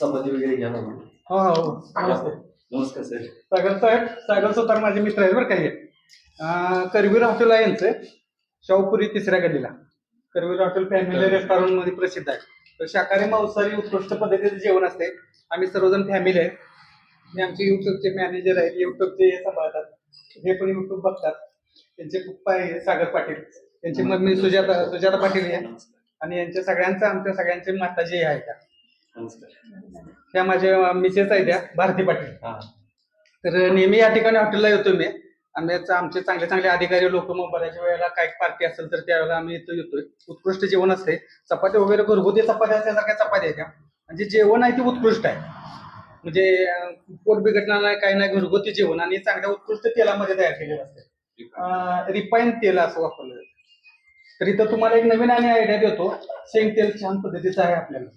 चपाती वगैरे घ्या ना. हो हो. नमस्ते. नमस्कार सर सागर साहेब सागर सुतार माझे मित्र आहेत बरं काही करवीर हॉटेल आहे यांचं. शाहूपुरी तिसऱ्या गल्लीला. करवीर हॉटेल फॅमिली रेस्टॉरंटमध्ये प्रसिद्ध आहे. तर शाकाहारी मांसाहारी उत्कृष्ट पद्धतीचं जेवण असते. आम्ही सर्वजण फॅमिली आहे. आणि आमचे युट्यूबचे मॅनेजर आहेत युट्यूबचे सांभाळतात. हे पण युट्यूब बघतात. त्यांचे पप्पा आहे सागर पाटील. त्यांची मम्मी सुजाता सुजाता पाटील आहे. आणि यांच्या सगळ्यांचं आमच्या सगळ्यांचे माताजी आहे त्या नमस्कार. त्या माझ्या मिसेस आहेत त्या भारती पाटील. हा. तर नेहमी या ठिकाणी हॉटेलला येतो मी. आम्ही आमचे चांगले चांगले अधिकारी लोक मग बऱ्याच वेळेला काही पार्टी असेल तर त्यावेळेला आम्ही इथं येतोय. उत्कृष्ट जेवण असते चपात्या वगैरे घरगुती चपात्या असल्यासारख्या चपात्या आहेत त्या म्हणजे जेवण आहे ते उत्कृष्ट आहे. म्हणजे पोट बिघडणार नाही काही नाही घरगुती जेवण आणि चांगल्या उत्कृष्ट तेलामध्ये तयार केलेलं असते रिफाईन तेल असं वापरलं जातं. तर इथं तुम्हाला एक नवीन आणि आयडिया देतो. शेंग तेल छान पद्धतीचं आहे आपल्याला.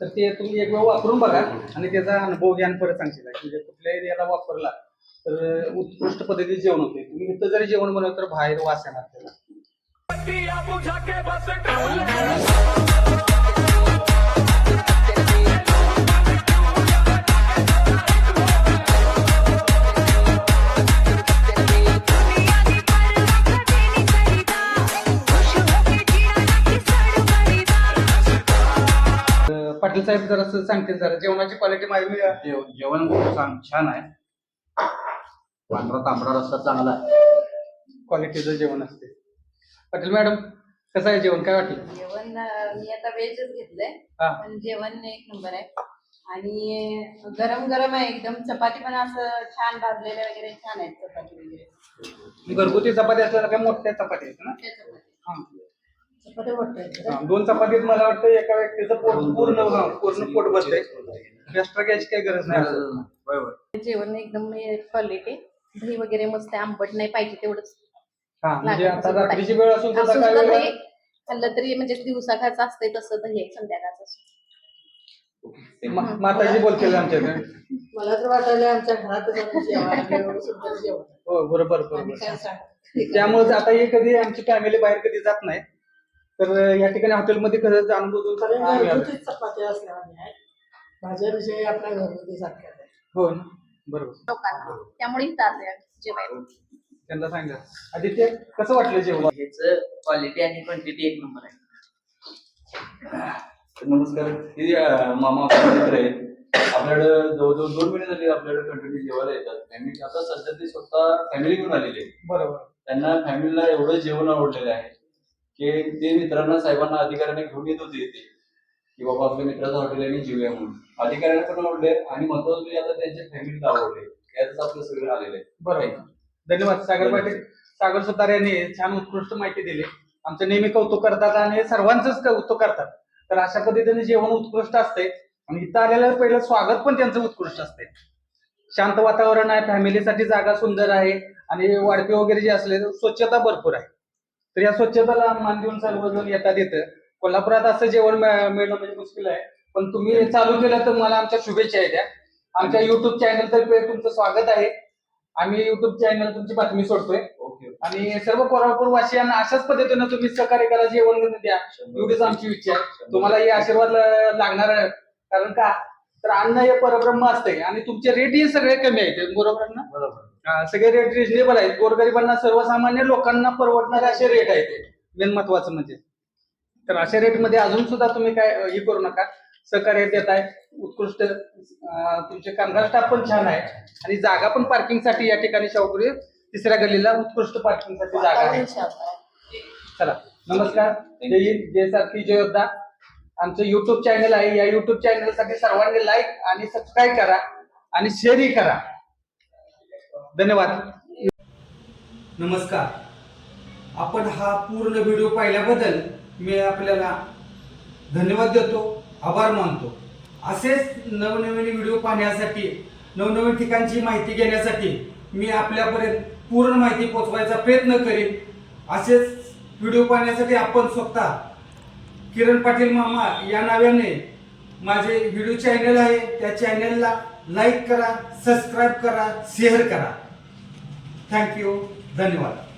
तर ते तुम्ही एक वेळ वापरून बघा आणि त्याचा अनुभव घ्या परत सांगशील. म्हणजे कुठल्या एरियाला वापरला तर उत्कृष्ट पद्धतीचे जेवण होते. तुम्ही इथं जरी जेवण बनवलं तर बाहेर वास येणार त्याला. पाटील साहेब जरा असं सांगतील जरा. जेवणाची क्वालिटी माझी जेव- जेवण खूप छान छान आहे. पांढरा तांबडा रस्सा चांगला आहे. क्वालिटीचं जेवण असते. पाटील मॅडम कसं आहे जेवण? काय वाटलं? जेवण अं, मी आता व्हेजच घेतलंय. हा. पण जेवण एक नंबर आहे. आणि गरम गरम आहे एकदम. चपाती पण असं छान भाजलेल्या वगैरे छान आहेत चपाती वगैरे. घरगुती चपाती असल्याला काय मोठ्या चपाती आहेत ना? चपाती हा. हा, दोन चपातीत मला वाटतं एका व्यक्तीचं पोट पूर्ण पूर्ण पोट बसते एक्स्ट्रा घ्यायची काही गरज नाही. होय जेवण एकदम क्वालिटी दही वगैरे मस्त आहे, आंबट नाही पाहिजे तेवढंच. हा म्हणजे आता रात्रीची वेळ असून सुद्धा दही खाल्लं तरी म्हणजे दिवसा खायचं असतंय तसं दही आहे संध्याकाळचं असतं. मा- माताजी बोलतील आमच्याकडे. मला तर वाटायला आमच्या घरातच आम्ही जेवायला एवढं सुंदर जेवण. हो बरोबर बरोबर. काय सांगू? त्यामुळे आता हे कधी आमची फॅमिली बाहेर कधी जात नाही. तर या ठिकाणी हॉटेलमध्ये कसं जाणून बुजून आम्ही. घरगुतीच चपात्या असल्याने आहे. भाज्याविषयी आपल्या घरगुती सारख्या आहे. हो ना. बरोबर. लोकांना. त्यामुळे इथं आलोय आम्ही जेवायला. त्यांना सांगा. आदित्य कसं वाटलं जेवण? ह्याच क्वालिटी आणि क्वांटिटी एक नंबर आहे. नमस्कार. हे अं, मामा आपले मित्र आहेत. आपल्याकडं जवळजवळ दोन महिने झाले आपल्याकडे कंटिन्यू जेवायला येतात. फॅमिली आता सध्या ते स्वतः फॅमिली घेऊन आलेले आहेत. बरोबर. त्यांना फॅमिलीला एवढं जेवण आवडलेलं आहे. की ते मित्रांना साहेबांना अधिकाऱ्यांना घेऊन येत होते इथे की बाबा आपल्या मित्राचं हॉटेल आहे आणि जेवूया म्हणून. अधिकाऱ्यांना पण आवडले आणि महत्वाचं म्हणजे आता त्यांच्या फॅमिलीला आवडले. यातच आपलं सगळं आलेलं आहे. बरोबर. धन्यवाद. सागर पाटील सागर सुतार यांनी छान उत्कृष्ट माहिती दिली. आमचं नेहमी कौतुक करतात आणि सर्वांचंच कौतुक करतात. तर अशा पद्धतीने जेवण उत्कृष्ट असते. आणि इथं आलेलं पहिलं स्वागत पण त्यांचं उत्कृष्ट असते. शांत वातावरण आहे फॅमिलीसाठी जागा सुंदर आहे आणि वाढपे वगैरे जे असले स्वच्छता भरपूर आहे. तर या स्वच्छताला मान देऊन सर्वजण येतात येतं कोल्हापुरात असं जेवण मिळ- मिळणं म्हणजे मुश्किल आहे. पण तुम्ही चालू केलं तर मला आमच्या शुभेच्छा आहेत त्या. आमच्या युट्यूब चॅनल तर्फे तुमचं स्वागत आहे. आम्ही युट्यूब चॅनल तुमची बातमी सोडतोय. आणि सर्व कोल्हापूर वासियांना अशाच पद्धतीनं तुम्ही सहकार्य करा जेवण द्या. एवढीच आमची इच्छा आहे. तुम्हाला हे आशीर्वाद लागणार आहे. कारण का? तर अन्न हे परब्रह्म असते आणि तुमचे रेट हे सगळे कमी आहेत. बरोबर ना? बरोबर. सगळे रेट रिजनेबल आहेत. गोरगरिबांना सर्वसामान्य लोकांना परवडणारे असे रेट आहेत मेन महत्वाचं म्हणजे. तर अशा रेटमध्ये अजून सुद्धा तुम्ही काय हे करू नका. सहकार्य देत आहे. उत्कृष्ट तुमचे कामगार स्टाफ पण छान आहे. आणि जागा पण पार्किंगसाठी या ठिकाणी शाहपुरी तिसऱ्या गल्लीला उत्कृष्ट पार्किंगसाठी जागा आहे. चला नमस्कार. जय हिंद. जय सारथी जय योद्धा. आमचं युट्यूब चॅनल आहे. या युट्यूब चॅनलसाठी सर्वांनी लाईक आणि सबस्क्राईब करा आणि शेअरही करा. धन्यवाद. नमस्कार. आपण हा पूर्ण व्हिडिओ पाहिल्याबद्दल मी आपल्याला धन्यवाद देतो आभार मानतो. असेच नवनवीन व्हिडिओ पाहण्यासाठी नवनवीन ठिकाणची माहिती घेण्यासाठी मी आपल्यापर्यंत पूर्ण माहिती पोचवायचा प्रयत्न करीन. असेच व्हिडिओ पाहण्यासाठी आपण स्वतः किरण पाटील मामा या नावाने माझे व्हिडिओ चॅनल आहे. त्या चॅनलला लाईक करा सबस्क्राईब करा शेअर करा. थँक्यू धन्यवाद.